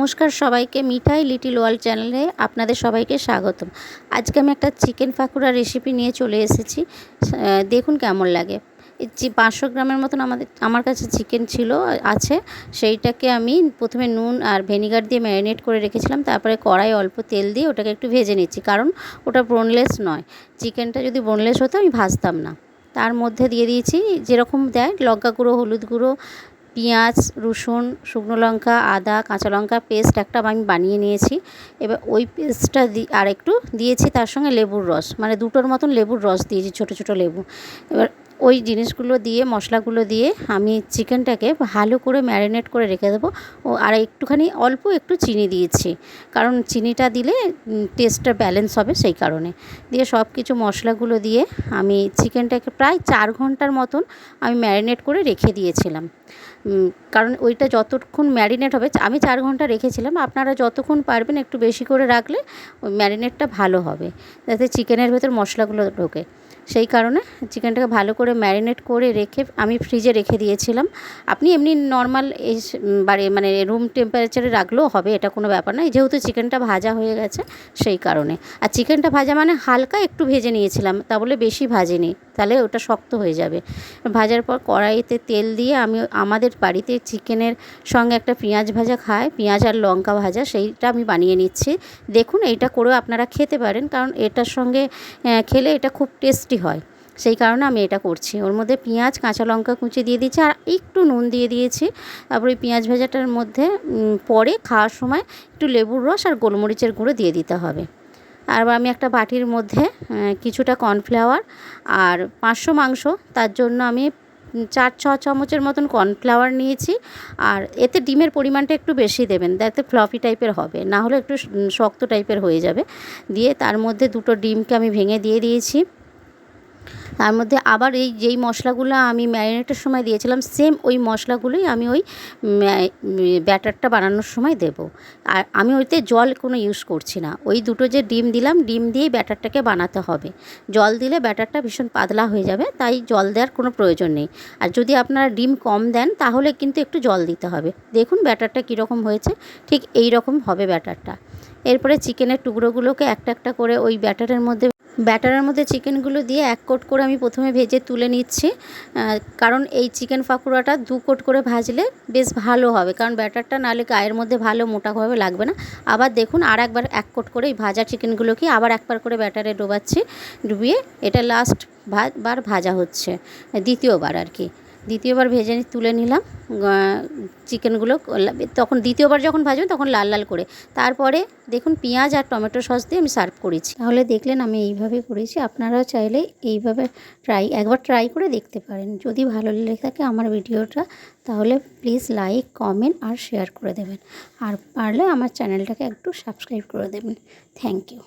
নমস্কার সবাইকে মিঠাই little world চ্যানেলে আপনাদের সবাইকে স্বাগতম। আজকে আমি একটা চিকেন পাকোড়া রেসিপি নিয়ে চলে এসেছি। দেখুন কেমন লাগে। পাঁচশো গ্রামের মতন আমাদের, আমার কাছে চিকেন ছিল, আছে। সেইটাকে আমি প্রথমে নুন আর ভিনিগার দিয়ে ম্যারিনেট করে রেখেছিলাম। তারপরে কড়াই অল্প তেল দিয়ে ওটাকে একটু ভেজে নিচ্ছি। কারণ ওটা বোনলেস নয়। চিকেনটা যদি বোনলেস হতো আমি ভাজতাম না। তার মধ্যে দিয়ে দিয়েছি, যেরকম দেয়, লঙ্কা গুঁড়ো, হলুদ গুঁড়ো পেঁয়াজ, রসুন, শুকনো লঙ্কা, আদা, কাঁচা লঙ্কা পেস্ট একটা আমি বানিয়ে নিয়েছি। এবার ওই পেস্টটা দি আর একটু দিয়েছি তার সঙ্গে লেবুর রস। মানে দুটোর মতন লেবুর রস দিয়েছি, ছোটো ছোটো লেবু। এবার ওই জিনিসগুলো দিয়ে, মশলাগুলো দিয়ে আমি চিকেনটাকে ভালো করে ম্যারিনেট করে রেখে দেবো। ও, আর একটুখানি অল্প একটু চিনি দিয়েছি। কারণ চিনিটা দিলে টেস্টটা ব্যালেন্স হবে সেই কারণে। দিয়ে সব কিছু মশলাগুলো দিয়ে আমি চিকেনটাকে প্রায় চার ঘণ্টার মতন আমি ম্যারিনেট করে রেখে দিয়েছিলাম। কারণ ওইটা যতক্ষণ ম্যারিনেট হবে, আমি চার ঘণ্টা রেখেছিলাম, আপনারা যতক্ষণ পারবেন একটু বেশি করে রাখলে ওই ম্যারিনেটটা ভালো হবে, যাতে চিকেনের ভেতর মশলাগুলো ঢোকে। সেই কারণে চিকেনটাকে ভালো করে ম্যারিনেট করে রেখে আমি ফ্রিজে রেখে দিয়েছিলাম। আপনি এমনি নর্মাল এই বাড়ি মানে রুম টেম্পারেচারে রাখলেও হবে, এটা কোনো ব্যাপার নয় যেহেতু চিকেনটা ভাজা হয়ে গেছে, সেই কারণে। আর চিকেনটা ভাজা মানে হালকা একটু ভেজে নিয়েছিলাম, তা বলে বেশি ভাজিনি, তাহলে ওটা শক্ত হয়ে যাবে। ভাজার পর কড়াইতে তেল দিয়ে আমি আমাদের বাড়িতে চিকেনের সঙ্গে একটা পেঁয়াজ ভাজা খায়, পেঁয়াজ আর লঙ্কা ভাজা, সেইটা আমি বানিয়ে নিচ্ছি। দেখুন, এইটা করেও আপনারা খেতে পারেন, কারণ এটার সঙ্গে খেলে এটা খুব টেস্টি হয়। সেই কারণে আমি এটা করছি। ওর মধ্যে পেঁয়াজ, কাঁচা লঙ্কা কুচি দিয়ে দিয়েছি আর একটু নুন দিয়ে দিয়েছি। তারপরে পেঁয়াজ ভাজাটার মধ্যে পরে খাওয়ার সময় একটু লেবুর রস আর গোলমরিচের গুঁড়ো দিয়ে দিতে হবে। আর আমি একটা বাটির মধ্যে কিছুটা কর্নফ্লাওয়ার আর পাঁচশো মাংস। তার জন্য আমি চার, ছ চামচের মতন কর্নফ্লাওয়ার নিয়েছি আর এতে ডিমের পরিমাণটা একটু বেশি দেবেন। যাতে ফ্লফি টাইপের হবে না হলে একটু শক্ত টাইপের হয়ে যাবে। দিয়ে তার মধ্যে দুটো ডিমকে আমি ভেঙে দিয়ে দিয়েছি। তার মধ্যে আবার এই যেই মশলাগুলো আমি ম্যারিনেটের সময় দিয়েছিলাম সেম ওই মশলাগুলোই আমি ওই ব্যাটারটা বানানোর সময় দেব। আর আমি ওইতে জল কোনো ইউজ করছি না। ওই দুটো যে ডিম দিলাম, ডিম দিয়েই ব্যাটারটাকে বানাতে হবে। জল দিলে ব্যাটারটা ভীষণ পাতলা হয়ে যাবে, তাই জল দেওয়ার কোনো প্রয়োজন নেই। আর যদি আপনারা ডিম কম দেন, তাহলে কিন্তু একটু জল দিতে হবে। দেখুন ব্যাটারটা কীরকম হয়েছে, ঠিক এই রকম হবে ব্যাটারটা। এরপরে চিকেনের টুকরোগুলোকে একটা একটা করে ওই ব্যাটারের মধ্যে ব্যাটারের মধ্যে চিকেনগুলো দিয়ে এক কোট করে আমি প্রথমে ভেজে তুলে নিচ্ছি কারণ এই চিকেন পাকোড়াটা দু কোট করে ভাজলে বেশ ভালো হবে, কারণ ব্যাটারটা নাহলে গায়ের মধ্যে ভালো মোটাভাবে লাগবে না। আবার দেখুন আর একবার এক কোট করে এই ভাজা চিকেনগুলোকে আবার একবার করে ব্যাটারে ডোবাচ্ছি, ডুবিয়ে এটা লাস্ট বার ভাজা হচ্ছে, দ্বিতীয়বার আর কি। দ্বিতীয়বার ভেজে তুলে নিলাম চিকেনগুলো তখন দ্বিতীয়বার যখন ভাজবেন তখন লাল লাল করে। তারপরে দেখুন পেঁয়াজ আর টমেটো সস দিয়ে আমি সার্ভ করেছি। তাহলে দেখলেন আমি এইভাবে করেছি। আপনারাও চাইলে এইভাবে ট্রাই, একবার ট্রাই করে দেখতে পারেন। যদি ভালো লেগে থাকে আমার ভিডিওটা, তাহলে প্লিজ লাইক, কমেন্ট আর শেয়ার করে দেবেন। আর পারলে আমার চ্যানেলটাকে একটু সাবস্ক্রাইব করে দেবেন। Thank you.